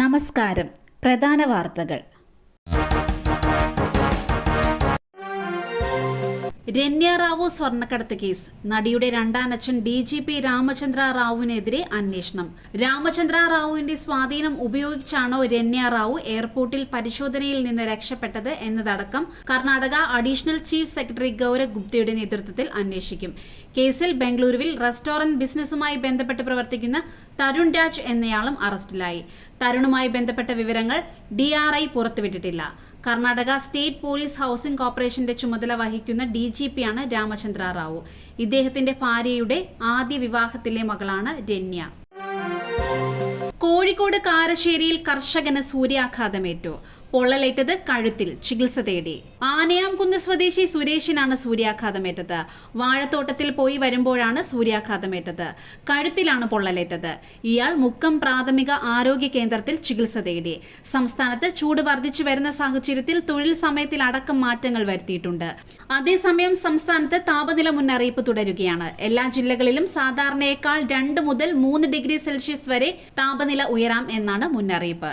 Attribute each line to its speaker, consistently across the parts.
Speaker 1: നമസ്കാരം. പ്രധാന വാർത്തകൾ. രന്യ റാവു സ്വർണക്കടത്ത് കേസ്. നടിയുടെ രണ്ടാനച്ഛൻ ഡി ജി പി രാമചന്ദ്ര റാവുവിനെതിരെ അന്വേഷണം. രാമചന്ദ്ര റാവുവിന്റെ സ്വാധീനം ഉപയോഗിച്ചാണോ രന്യ റാവു എയർപോർട്ടിൽ പരിശോധനയിൽ നിന്ന് രക്ഷപ്പെട്ടത് എന്നതടക്കം Karnataka additional chief secretary Gaurav ഗുപ്തയുടെ നേതൃത്വത്തിൽ അന്വേഷിക്കും. കേസിൽ ബംഗളൂരുവിൽ റെസ്റ്റോറന്റ് ബിസിനസ്സുമായി ബന്ധപ്പെട്ട് പ്രവർത്തിക്കുന്ന തരുൺ രാജ് എന്നയാളും അറസ്റ്റിലായി. തരുണുമായി ബന്ധപ്പെട്ട വിവരങ്ങൾ ഡി ആർ ഐ പുറത്തുവിട്ടിട്ടില്ല. കർണാടക സ്റ്റേറ്റ് പോലീസ് ഹൗസിംഗ് കോർപ്പറേഷന്റെ ചുമതല വഹിക്കുന്ന ഡി ജി പിയാണ് രാമചന്ദ്ര റാവു. ഇദ്ദേഹത്തിന്റെ ഭാര്യയുടെ ആദ്യ വിവാഹത്തിലെ മകളാണ് രന്യ കോഴിക്കോട് കാരശ്ശേരിയിൽ കർഷകന് സൂര്യാഘാതമേറ്റു. പൊള്ളലേറ്റത് കഴുത്തിൽ ചികിത്സ തേടി. ആനയാംകുന്ന് സ്വദേശി സുരേഷിനാണ് സൂര്യാഘാതമേറ്റത്. വാഴത്തോട്ടത്തിൽ പോയി വരുമ്പോഴാണ് സൂര്യാഘാതമേറ്റത്. കഴുത്തിലാണ് പൊള്ളലേറ്റത്. ഇയാൾ മുക്കം പ്രാഥമിക ആരോഗ്യ കേന്ദ്രത്തിൽ ചികിത്സ തേടി. സംസ്ഥാനത്ത് ചൂട് വർദ്ധിച്ചു വരുന്ന സാഹചര്യത്തിൽ തൊഴിൽ സമയത്തിൽ അടക്കം മാറ്റങ്ങൾ വരുത്തിയിട്ടുണ്ട്. അതേസമയം സംസ്ഥാനത്ത് താപനില മുന്നറിയിപ്പ് തുടരുകയാണ്. എല്ലാ ജില്ലകളിലും സാധാരണയേക്കാൾ രണ്ട് മുതൽ മൂന്ന് ഡിഗ്രി സെൽഷ്യസ് വരെ താപനില ഉയരാം എന്നാണ് മുന്നറിയിപ്പ്.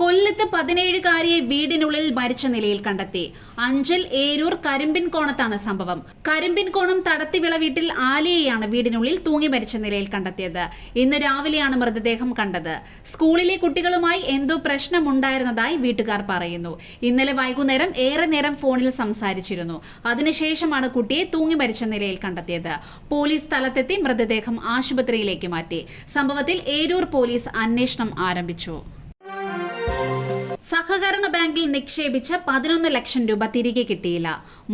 Speaker 1: കൊല്ലത്ത് പതിനേഴുകാരിയെ വീടിനുള്ളിൽ മരിച്ച നിലയിൽ കണ്ടെത്തി. അഞ്ചൽ ഏരൂർ കരിമ്പിൻകോണത്താണ് സംഭവം. കരിമ്പിൻകോണം തടത്തിവിള വീട്ടിൽ ആലിയയാണ് വീടിനുള്ളിൽ തൂങ്ങി മരിച്ച നിലയിൽ കണ്ടെത്തിയത്. ഇന്ന് രാവിലെയാണ് മൃതദേഹം കണ്ടത്. സ്കൂളിലെ കുട്ടികളുമായി എന്തോ പ്രശ്നമുണ്ടായിരുന്നതായി വീട്ടുകാർ പറയുന്നു. ഇന്നലെ വൈകുന്നേരം ഏറെ നേരം ഫോണിൽ സംസാരിച്ചിരുന്നു. അതിനുശേഷമാണ് കുട്ടിയെ തൂങ്ങി മരിച്ച നിലയിൽ കണ്ടെത്തിയത്. പോലീസ് സ്ഥലത്തെത്തി മൃതദേഹം ആശുപത്രിയിലേക്ക് മാറ്റി. സംഭവത്തിൽ ഏരൂർ പോലീസ് അന്വേഷണം ആരംഭിച്ചു. സഹകരണ ബാങ്കിൽ നിക്ഷേപിച്ച പതിനൊന്ന് ലക്ഷം രൂപ തിരികെ കിട്ടിയില്ല.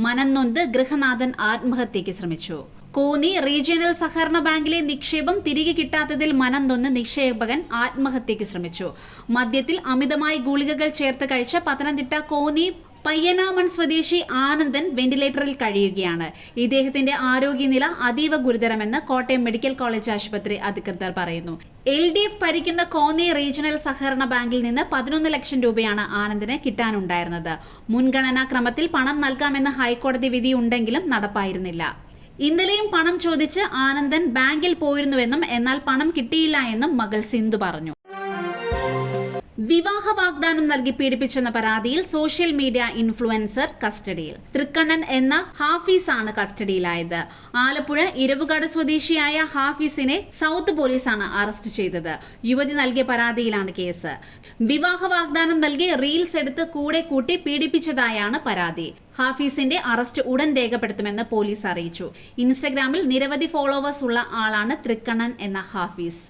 Speaker 1: മനന്നൊന്ത് ഗൃഹനാഥൻ ആത്മഹത്യയ്ക്ക് ശ്രമിച്ചു. കോന്നി റീജിയണൽ സഹകരണ ബാങ്കിലെ നിക്ഷേപം തിരികെ കിട്ടാത്തതിൽ മനം നൊന്ന് നിക്ഷേപകൻ ആത്മഹത്യയ്ക്ക് ശ്രമിച്ചു. മദ്യത്തിൽ അമിതമായി ഗുളികകൾ ചേർത്ത് കഴിച്ച പത്തനംതിട്ട കോന്നി പയ്യനാമൺ സ്വദേശി ആനന്ദൻ വെന്റിലേറ്ററിൽ കഴിയുകയാണ്. ഇദ്ദേഹത്തിന്റെ ആരോഗ്യനില അതീവ ഗുരുതരമെന്ന് കോട്ടയം മെഡിക്കൽ കോളേജ് ആശുപത്രി അധികൃതർ പറയുന്നു. എൽ ഡി എഫ് ഭരിക്കുന്ന കോന്നി റീജിയണൽ സഹകരണ ബാങ്കിൽ നിന്ന് പതിനൊന്ന് ലക്ഷം രൂപയാണ് ആനന്ദിന് കിട്ടാനുണ്ടായിരുന്നത്. മുൻഗണനാ ക്രമത്തിൽ പണം നൽകാമെന്ന ഹൈക്കോടതി വിധി ഉണ്ടെങ്കിലും നടപ്പായിരുന്നില്ല. ഇന്നലെയും പണം ചോദിച്ച് ആനന്ദൻ ബാങ്കിൽ പോയിരുന്നുവെന്നും എന്നാൽ പണം കിട്ടിയില്ല എന്നും മകൾ സിന്ധു പറഞ്ഞു. വിവാഹ വാഗ്ദാനം നൽകി പീഡിപ്പിച്ചെന്ന പരാതിയിൽ സോഷ്യൽ മീഡിയ ഇൻഫ്ലുവൻസർ കസ്റ്റഡിയിൽ. തൃക്കണ്ണൻ എന്ന ഹാഫീസ് ആണ് കസ്റ്റഡിയിലായത്. ആലപ്പുഴ ഇരവുകാട് സ്വദേശിയായ ഹാഫീസിനെ സൗത്ത് പോലീസാണ് അറസ്റ്റ് ചെയ്തത്. യുവതി നൽകിയ പരാതിയിലാണ് കേസ്. വിവാഹ വാഗ്ദാനം നൽകി റീൽസ് എടുത്ത് കൂടെ കൂട്ടി പീഡിപ്പിച്ചതായാണ് പരാതി. ഹാഫീസിന്റെ അറസ്റ്റ് ഉടൻ രേഖപ്പെടുത്തുമെന്ന് പോലീസ് അറിയിച്ചു. ഇൻസ്റ്റഗ്രാമിൽ നിരവധി ഫോളോവേഴ്സ് ഉള്ള ആളാണ് തൃക്കണ്ണൻ എന്ന ഹാഫീസ്.